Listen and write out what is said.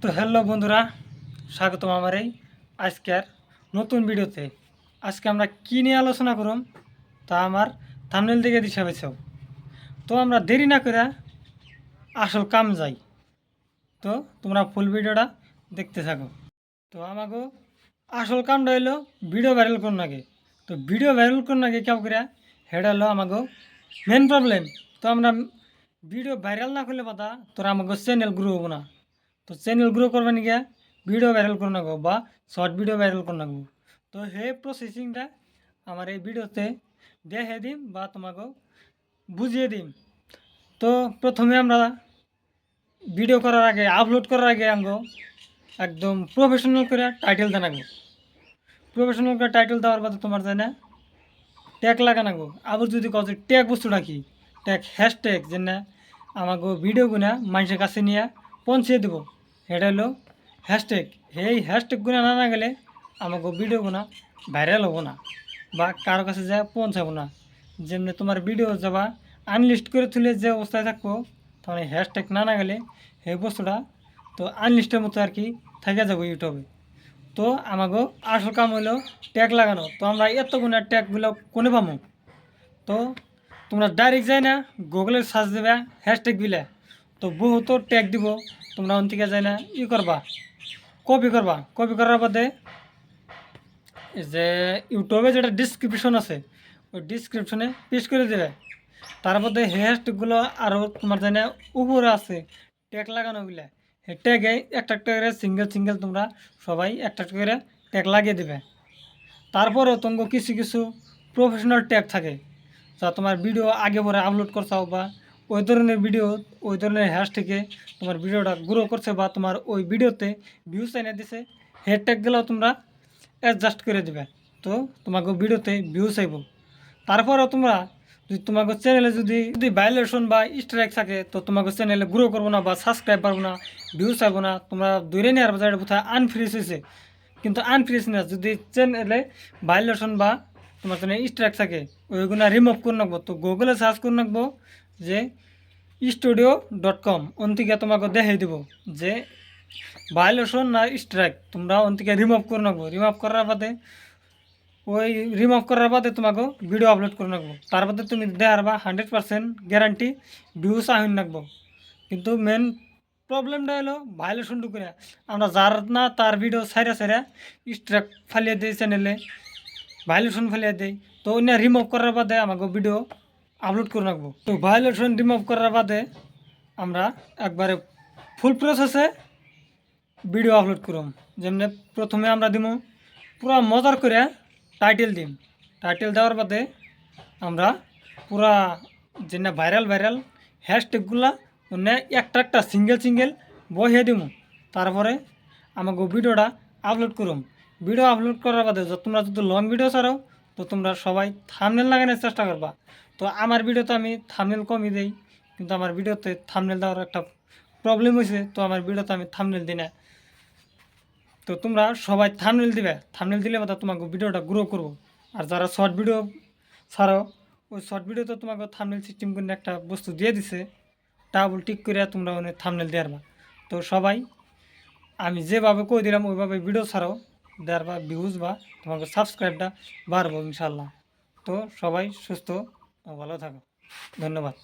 তো হ্যালো বন্ধুরা, স্বাগতম আমার এই আজকের নতুন ভিডিওতে। আজকে আমরা কী নিয়ে আলোচনা করুম তা আমার থামনেল দিকে দিশা পেয়েছেও তো আমরা দেরি না করে আসল কাম যাই। তো তোমরা ফুল ভিডিওটা দেখতে থাকো। তো আমাকে আসল কামটা হইল ভিডিও ভাইরাল করুন আগে। তো ভিডিও ভাইরাল করুন আগে কেউ করে হেটা হলো আমাকে মেন প্রবলেম তো আমরা ভিডিও ভাইরাল না করলে পাতা তোরা আমাকে চ্যানেল গ্রো হব না। তো চ্যানেল গ্রো করবে নাকি? ভিডিও ভাইরাল করে নাকবো বা শর্ট ভিডিও ভাইরাল করে নাকবো তো সেই প্রসেসিংটা আমার এই ভিডিওতে দেখে দিম বা তোমাকে বুঝিয়ে দিম। তো প্রথমে আমরা ভিডিও করার আগে আপলোড করার আগে আঙ্গো একদম প্রফেশনাল করে টাইটেল জানাব প্রফেশনাল করে টাইটেল দেওয়ার বাদে তোমার জানে না ট্যাগ লাগানাগো আবার যদি কত ট্যাগ বস্তুটা কি ট্যাগ হ্যাশট্যাগ যে না আমাকে ভিডিওগুনা মানুষের কাছে নিয়ে পৌঁছে দেবো। এটা হলো হ্যাশট্যাগ এই হ্যাশট্যাগুলো না না গেলে আমাকে ভিডিওগুনা ভাইরাল হব না, বা কারও কাছে যা পৌঁছাবো না। যেমনি তোমার ভিডিও যাবা আনলিস্ট করে তুলে যে অবস্থায় থাকব, তখন এই হ্যাশট্যাগ না না গেলে এই বস্তুটা তো আনলিস্টের মতো আর কি থেকে যাব ইউটিউবে তো আমাকে আসল কাম হলো ট্যাগ লাগানো। তো আমরা এতগুলো ট্যাগগুলো কোনে পাবো তো তোমরা ডাইরেক্ট যাই না গুগলে সার্চ দেবে হ্যাশট্যাগ দিলে তো বহুত ট্যাগ দিব, তোমরা ওন থেকে যাই না ই করবা। কপি করবা, কপি করার বাদে যে ইউটিউবে যেটা ডিসক্রিপশন আছে, ওই ডিসক্রিপশনে পেস্ট করে দেবে তার মধ্যে হ্যাশট্যাগুলো আরও তোমার জানে উপরে আছে ট্যাগ লাগানো গুলা সেই ট্যাগে একটা একটা করে সিঙ্গেল সিঙ্গেল তোমরা সবাই একটা একটা করে ট্যাগ লাগিয়ে দেবে। তারপরেও তোমাকে কিছু কিছু প্রফেশনাল ট্যাগ থাকে, যা তোমার ভিডিও আগে পরে আপলোড করছাও বা ওই ধরনের ভিডিও ওই ধরনের হ্যাশট্যাগে তোমার ভিডিওটা গ্রো করছে বা তোমার ওই ভিডিওতে ভিউজ এনে দিছে হেড ট্যাগগুলো তোমরা অ্যাডজাস্ট করে দেবে। তো তোমাকে ভিডিওতে ভিউজ আইব। তারপরেও তোমরা যদি তোমাকে চ্যানেলে যদি যদি ভাইলেশন বা স্ট্রাইক থাকে, তো তোমাকে চ্যানেলে গ্রো করব না বা সাবস্ক্রাইব পারব না ভিউজ পাবো না। তোমরা দূরে নেওয়ার বাজারে কোথায় আনফ্রিজ হয়েছে কিন্তু আনফ্রিজ না, যদি চ্যানেলে ভাইলেশন বা তোমার চ্যানেলে স্ট্রাইক থাকে, ওইগুলো রিমুভ করে রাখব। তো গুগলে সার্চ করে রাখব যে স্টুডিও ডট কম ওন থেকে তোমাকে দেখাই দেবো যে ভাইলেশন না স্ট্রাইক তোমরা ওন থেকে রিমুভ করে রাখব রিমুভ করার বাদে, ওই রিমুভ করার বাদে তোমাকে ভিডিও আপলোড করে রাখব তার বাদে তুমি দেওয়ার বা হান্ড্রেড পার্সেন্ট গ্যারান্টি ভিউস আহিন রাখব কিন্তু মেন প্রবলেমটা হলো ভাইলেশন করে আমরা যার না তার ভিডিও সাইরা সাইরা স্ট্রাইক ফালিয়ে দিই চ্যানেলে ভাইলেশন ফালিয়ে দেয় তো অন্য রিমুভ করার বাদে আমাকে ভিডিও আপলোড করে রাখব। তো ভাইলেশন রিমুভ করার বাদে আমরা একবারে ফুল প্রসেসে ভিডিও আপলোড করুম। যেমনি প্রথমে আমরা দিমু, পুরা মজার করে টাইটেল দিম। টাইটেল দেওয়ার বাদে আমরা পুরা যেটা ভাইরাল ভাইরাল হ্যাশট্যাগুলা অন্য একটা একটা সিঙ্গেল সিঙ্গেল বহিয়ে দিমু। তারপরে আমাকে ভিডিওটা আপলোড করুম। ভিডিও আপলোড করার বাদে যত তোমরা যদি লং ভিডিও ছাড়াও তো তোমরা সবাই থামনেল লাগানোর চেষ্টা করবা। তো আমার ভিডিওতে আমি থামনেল কমই দেই, কিন্তু আমার ভিডিওতে থামনেল দেওয়ার একটা প্রবলেম হয়েছে তো আমার ভিডিওতে আমি থামনেল দিই না। তো তোমরা সবাই থামনেল দিবে। থামনেল দিলে মাত্র তোমাকে ভিডিওটা গ্রো করব। আর যারা শর্ট ভিডিও ছাড়ো, ওই শর্ট ভিডিওতে তোমাকে থামনেল সিস্টেম করে একটা বস্তু দিয়ে দিছে ডাবল টিক করে তোমরা ওখানে থামনেল দেওয়ার বা তো সবাই, আমি যেভাবে কই দিলাম, ওইভাবে ভিডিও দেওয়ার বা ভিউজ বা তোমাকে সাবস্ক্রাইবটা বাড়বো ইনশাল্লাহ তো সবাই সুস্থ ভালো থাকো। ধন্যবাদ।